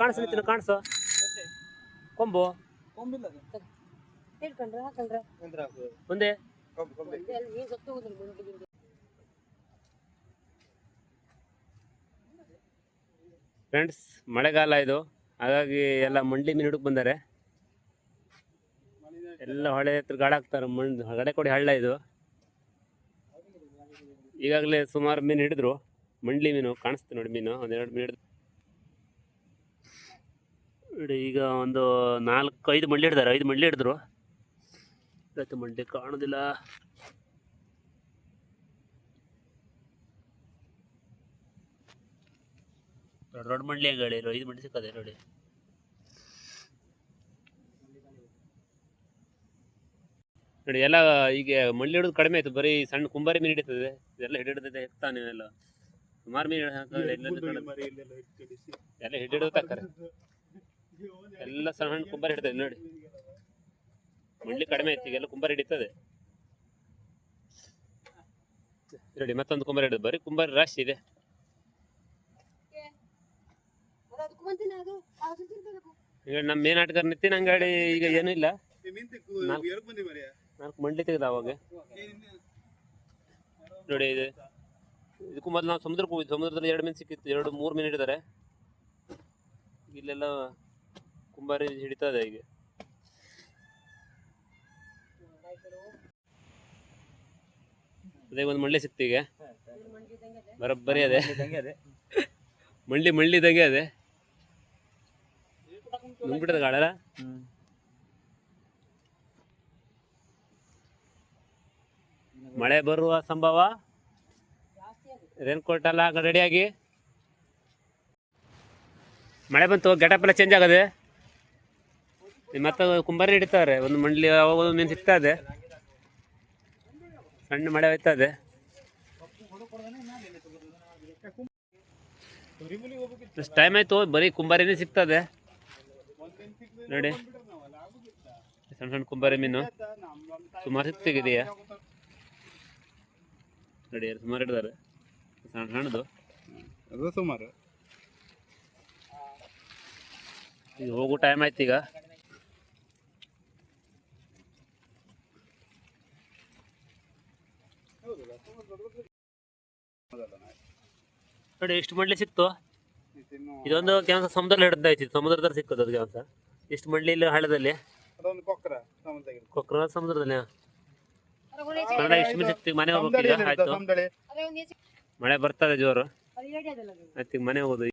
ಕಾಣಿಸ್ಲಿತ್ತಿನ ಕಾಣಿಸು. ಕೊಂಬು. ಹಿಡ್ಕೊಂಡ್ರೆ ಹಾಕೊಂಡ್ರೆ. ಮುಂದೆ ಫ್ರೆಂಡ್ಸ್ ಮಳೆಗಾಲ ಇದು. ಹಾಗಾಗಿ ಎಲ್ಲ ಮಂಡ್ಲಿ ಮೀನು ಹಿಡಕ್ ಬಂದಾರೆ. ಎಲ್ಲ ಹೊಳೆ ಹತ್ರ ಗಾಳಾಕ್ತಾರೆ ಮಣ್ಣು ಗಡೆ ಕೊಡಿ ಹಳ್ಳ ಇದು. ಈಗಾಗಲೇ ಸುಮಾರು ಮೀನು ಹಿಡಿದ್ರು. ಮಂಡ್ಲಿ ಮೀನು ಕಾಣಿಸ್ತು ನೋಡಿ ಮೀನು ಒಂದೆರಡು ಮೀನು ಈಗ ಒಂದು ನಾಲ್ಕು, ಐದು ಮಂಡ್ಲಿ ಹಿಡ್ದಾರೆ, ಐದು ಮಂಡ್ಲಿ ಹಿಡಿದ್ರು. ಇವತ್ತು ಮಂಡ್ಲಿ ಕಾಣೋದಿಲ್ಲ. ದೊಡ್ಡ ದೊಡ್ಡ ಮಂಡ್ಲಿ ಹೇಳಿ ಐದು ಮಂಡ್ಲಿ ಸಿಕ್ಕದೆ ನೋಡಿ. ನೋಡಿ, ಎಲ್ಲ ಈಗ ಮಂಡ್ಲಿ ಹಿಡಿದು ಕಡಿಮೆ ಆಯ್ತು, ಬರೀ ಸಣ್ಣ ಕುಂಬಾರಿ ಮೀನು ಹಿಡಿತದೆ, ಇದೆಲ್ಲ ಹಿಡಿದಿದೆ ಎತ್ತಾನೆ ಎಲ್ಲ ಸುಮಾರು ಮೀನು. ಎಲ್ಲ ಹಿಡಿದು ತಕ್ತಾರೆ ಎಲ್ಲ ಸಣ್ಣ ಕುಂಬಾರ ಹಿಡಿತದೆ ನೋಡಿ ಮಂಡ್ಲಿ ಕಡಿಮೆ ಐತಿ ಈಗೆಲ್ಲ ಕುಂಬಾರ ಹಿಡಿತದೆ ನೋಡಿ ಮತ್ತೊಂದು ಕುಂಬಾರ ಹಿಡಿದು ಬರೀ ಕುಂಬಾರ ರಾಶಿ ಇದೆ. ಈಗ ನಮ್ಮ ಮೇನಾಟಗಾರ ನಿತಿನ್ ಅಂಗಡಿ ಈಗ ಏನೂ ಇಲ್ಲ ನಾಲ್ಕು. ಮಂಡ್ಲಿ ತೆಗೆದ ಅವಾಗ ನೋಡಿ ಇದು ಇದಕ್ಕೂ ಮೊದಲು ನಾವು ಸಮುದ್ರಕ್ಕೆ ಹೋಗಿದ್ವಿ. ಸಮುದ್ರದಲ್ಲಿ ಎರಡು ಮೀನು ಸಿಕ್ಕಿತ್ತು. ಎರಡು, ಮೂರು ಮೀನು ಹಿಡಿದಾರೆ. ಇಲ್ಲೆಲ್ಲ ಕುಂಬಾರಿ ಹಿಡಿತದೆ ಈಗ ಅದೇ ಒಂದು ಮಂಡ್ಲಿ ಸಿಕ್ತು ಈಗ. ಬರೋಬ್ಬರಿ ಅದೇ. ಮಂಡ್ಲಿ ಮಂಡ್ಲಿದಂಗೆ ಅದೇ. ನುಂಗ್ಬಿಟ್ಟದ ಗಾಳಲ್ಲ ಮಳೆ ಬರುವ ಸಂಭವ. ರೇನ್ ಕೋಟ್ ಎಲ್ಲ ರೆಡಿಯಾಗಿ ಮಳೆ ಬಂತು ಗೆಟಪ್ ಎಲ್ಲ ಚೇಂಜ್ ಆಗದೆ. ಮತ್ತೆ ಕುಂಬಾರಿ ಹಿಡಿತಾರೆ, ಒಂದು ಮಂಡ್ಲಿ ಅವಾಗ ಮೀನು ಸಿಗ್ತಾ ಇದೆ. ಸಣ್ಣ ಮಳೆ ಹೋಯ್ತಾ ಇದೆ. ಟೈಮ್ ಆಯಿತು, ಬರೀ ಕುಂಬಾರಿನೇ ಸಿಗ್ತದೆ ನೋಡಿ. ಸಣ್ಣ ಸಣ್ಣ ಕುಂಬಾರಿ ಮೀನು. ಸುಮಾರು ಆಗುತ್ತಾ? ನೋಡಿ, ಸುಮಾರು ಹಿಡಿದಾರೆ. ಸಣ್ಣ ಸಣ್ಣದು ಅದು ಸುಮಾರು. ಈಗ ಹೋಗೋ ಟೈಮ್ ಆಯ್ತು ಈಗ. ನೋಡಿ ಎಷ್ಟು ಮಂಡ್ಲಿ ಸಿಕ್ತು? ಇದೊಂದು ಕೆಲಸ ಸಮುದ್ರದಲ್ಲಿ ಹಿಡ್ದಾಯ್ತು ಐತಿ ಸಮುದ್ರದಲ್ಲಿ ಸಿಕ್ಕದು ಅದು ಕೆಲಸ. ಎಷ್ಟು ಮಂಡ್ಲಿ ಇಲ್ಲಿ ಹಳ್ಳದಲ್ಲಿ? ಅದೊಂದು ಕೊಕ್ಕರ ಸಮುದ್ರದಲ್ಲಿ. ಕೊಕ್ರ ಸಮುದ್ರದಲ್ಲಿ ಕನ್ನಡ ಎಷ್ಟು ಮಂದಿ ಸಿಕ್ತು? ಮನೆ ಹೋಗ್ಬೇಕು ಆಯ್ತು. ಮಳೆ ಬರ್ತದೆ ಜೋರು ಅದು. ಮನೆ ಹೋಗೋದು